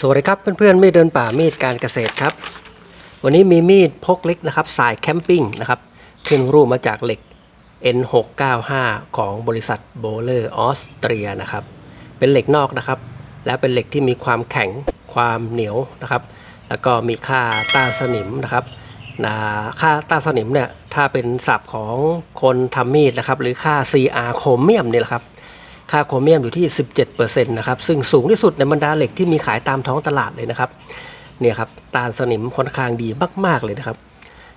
สวัสดีครับเพื่อนๆมีดเดินป่ามีดการเกษตรครับ วันนี้มีมีดพกเล็กนะครับสายแคมปิ้งนะครับขึ้นรูปมาจากเหล็ก N695 ของบริษัทโบเลอร์ออสเตรียนะครับ เป็นเหล็กนอกนะครับ และเป็นเหล็กที่มีความแข็งความเหนียวนะครับ แล้วก็มีค่าต้านสนิมนะครับนะค่าต้านสนิมเนี่ยถ้าเป็นศัพท์ของคนทำมีดนะครับ หรือค่า CR โครเมียมเนี่ยแหละครับ ค่าโครเมียมอยู่ที่ 17%นะครับซึ่งสูงที่สุดในบรรดาเหล็กที่มีขายตามท้องตลาดเลยนะครับเนี่ยครับตานสนิมค่อนข้างดีมากๆเลยนะครับ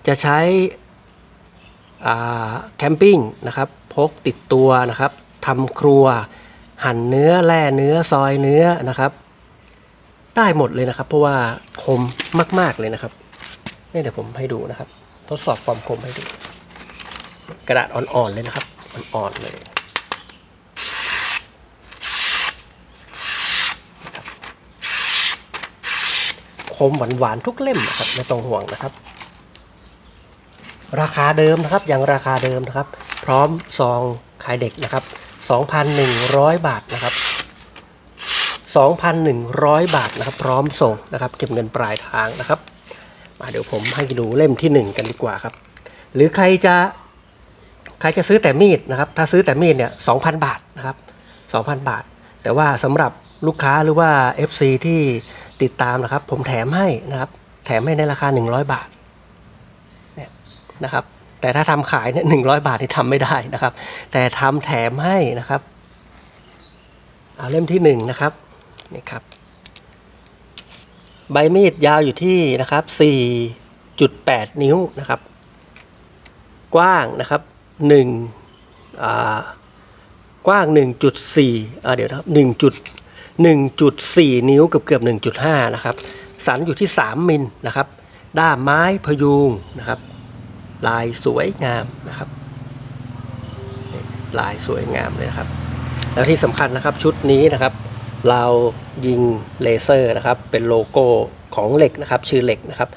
จะใช้แคมปิ้งนะครับพกติดตัวนะครับทำครัว หั่นเนื้อแล่เนื้อซอยเนื้อนะครับ ได้หมดเลยนะครับ เพราะว่าคมมากๆเลยนะครับนี่เดี๋ยวผมให้ดูนะครับ ทดสอบความคมให้ดู กระดาษอ่อนๆเลยนะครับอ่อนๆเลย คมหวานๆทุกเล่มนะครับไม่ต้องห่วงนะครับ ราคาเดิมนะครับยังราคาเดิมนะครับ พร้อมซองขายเด็กนะครับ 2,100 บาทนะครับ 2,100 บาทนะครับ พร้อมส่งนะครับเก็บเงินปลายทางนะครับมาเดี๋ยวผมให้ดูเล่มที่ 1 กันดีกว่าครับ หรือใครจะใครจะซื้อแต่มีดนะครับ ถ้าซื้อแต่มีดเนี่ย2,000 บาทนะครับ 2,000 บาท แต่ว่าสำหรับลูกค้าหรือว่า FC ที่ ติดตามนะครับ ผมแถมให้นะครับ แถมให้ในราคา 100 บาทเนี่ยนะครับ แต่ถ้าทำขายเนี่ยหนึ่งบาทที่ทำไม่ได้นะครับ แต่ทำแถมให้นะครับเอาเล่มที่1นะครับนี่ครับ ใบมีดยาวอยู่ที่นะครับ 4.8 นิ้วนะครับ กว้างนะครับ1อ่ากว้าง 1.4อ่าเดี๋ยวนะครับ1จุด 1.4 นิ้วเกือบเกือบ1.5 นะครับ สันอยู่ที่ 3 มิลนะครับ ด้ามไม้พยุงนะครับ ลายสวยงามนะครับ ลายสวยงามเลยนะครับ แล้วที่สำคัญนะครับชุดนี้นะครับ เรายิงเลเซอร์นะครับ เป็นโลโก้ของเหล็กนะครับ ชื่อเหล็กนะครับ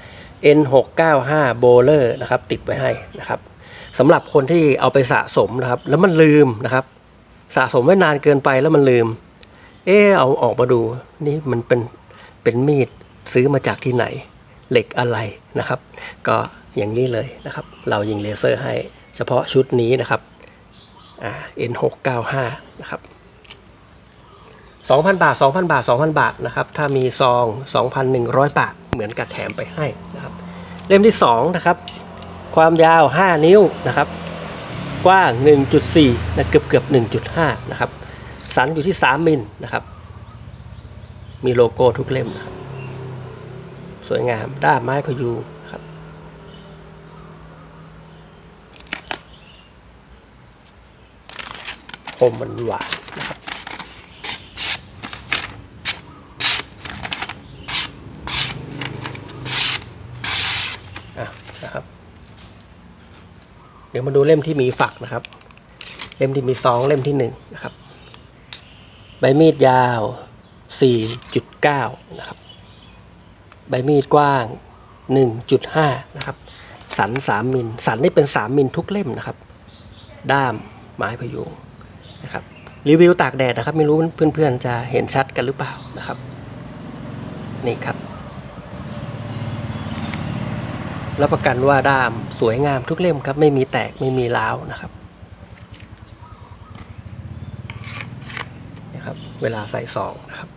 N695 Bowler นะครับ ติดไว้ให้นะครับสำหรับคนที่เอาไปสะสมนะครับ แล้วมันลืมนะครับ สะสมไว้นานเกินไปแล้วมันลืม เออเอาออกมาดู นี่มันเป็นเป็นมีดซื้อมาจากที่ไหน เหล็กอะไรนะครับ ก็อย่างนี้เลยนะครับ เรายิงเลเซอร์ให้เฉพาะชุดนี้นะครับอ่า N695 นะครับ2,000 บาท 2,000 บาท 2,000 บาทนะครับ ถ้ามีซอง 2,100 บาท เหมือนกับแถมไปให้นะครับ เล่มที่ 2 นะครับ ความยาว 5 นิ้วนะครับ กว้าง 1.4 นะเกือบเกือบ1.5 นะครับ สันอยู่ที่ 3 มิลนะครับ มีโลโก้ทุกเล่มนะครับ สวยงามด้ามไม้พยูนครับ คมมันหวานนะครับนะครับ เดี๋ยวมาดูเล่มที่มีฝักนะครับ เล่มที่มีซองเล่มที่หนึ่งนะครับ บมีดยาว 4.9 นะครับ ใบมีดกว้าง 1.5 นะครับ สัน 3 มิล สันนี่เป็น 3 มิลทุกเล่มนะครับ ด้ามไม้พยุงนะครับ รีวิวตากแดดนะครับ ไม่รู้เพื่อนๆจะเห็นชัดกันหรือเปล่านะครับ นี่ครับ รับประกันว่าด้ามสวยงามทุกเล่มครับ ไม่มีแตกไม่มีร้าวนะครับนะครับ เวลาใส่ซองนะครับ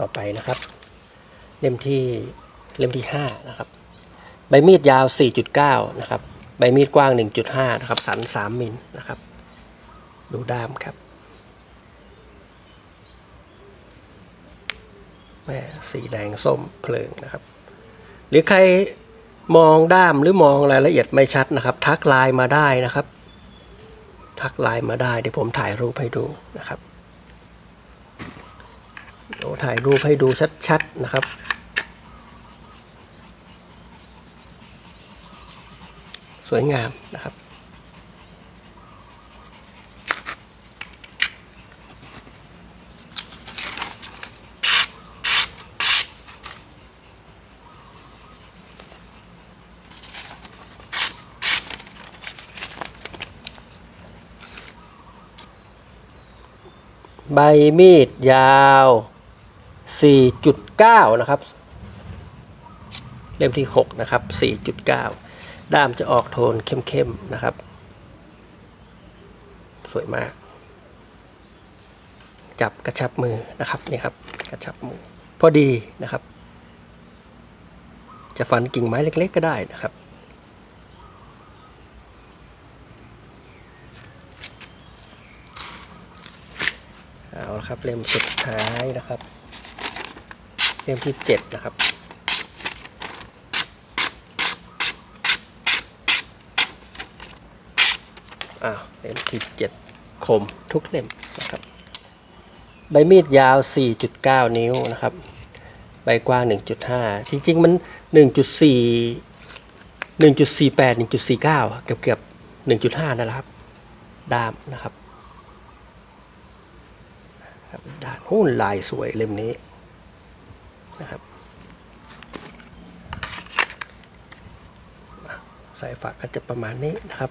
ต่อไปนะครับ เล่มที่เล่มที่5นะครับใบมีดยาว 4.9 นะครับ ใบมีดกว้าง 1.5 นะครับ สัน 3 มิลนะครับ ดูด้ามครับแม่สีแดงส้มเพลิงนะครับ หรือใครมองด้ามหรือมองรายละเอียดไม่ชัดนะครับ ทักไลน์มาได้นะครับ ทักไลน์มาได้เดี๋ยวผมถ่ายรูปให้ดูนะครับเดี๋ยวถ่ายรูปให้ดูชัดๆนะครับ สวยงามนะครับ ใบมีดยาว 4.9 นะครับ เล่มที่ 6 นะครับ 4.9 ด้ามจะออกโทนเข้มๆ นะครับ สวยมาก จับกระชับมือนะครับนี่ครับ กระชับมือ พอดีนะครับ จะฟันกิ่งไม้เล็ก ๆ ก็ได้นะครับ เละครับ เล่มสุดท้ายนะครับ เล่มที่เจ็ดนะครับอ้าวเล่มที่เจ็ดคมทุกเล่มนะครับ ใบมีดยาว 4.9 นิ้วนะครับ ใบกว้าง 1.5 จริง ๆ มัน 1.4 1.48 1.49 เกือบเกือบๆ1.5 นั่นแหละครับ ด้ามนะครับ ครับ ด้านหุ้นลายสวยเล่มนี้นะครับใส่ฝากก็จะประมาณนี้นะครับ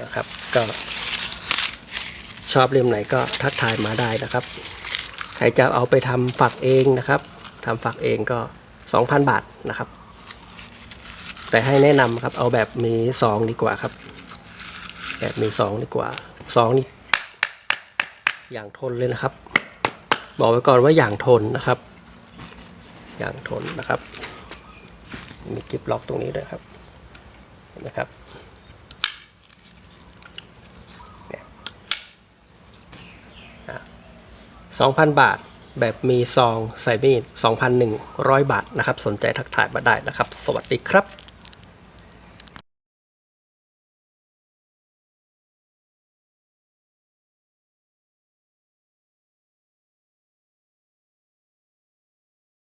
นะครับ ก็ชอบเล่มไหนก็ทักทายมาได้นะครับ ใครจะเอาไปทำฝักเองนะครับทำฝักเองก็ 2,000 บาทนะครับ แต่ให้แนะนำครับ เอาแบบมีซองดีกว่าครับ แบบมีซองดีกว่าซองนี่อย่างทนเลยนะครับ บอกไว้ก่อนว่าอย่างทนนะครับ อย่างทนนะครับ มีกิบล็อกตรงนี้ด้วยครับเห็นไหมครับสองพันบาทแบบมีซองใส่มีด2,100 บาทนะครับ สนใจทักทายมาได้นะครับ สวัสดีครับ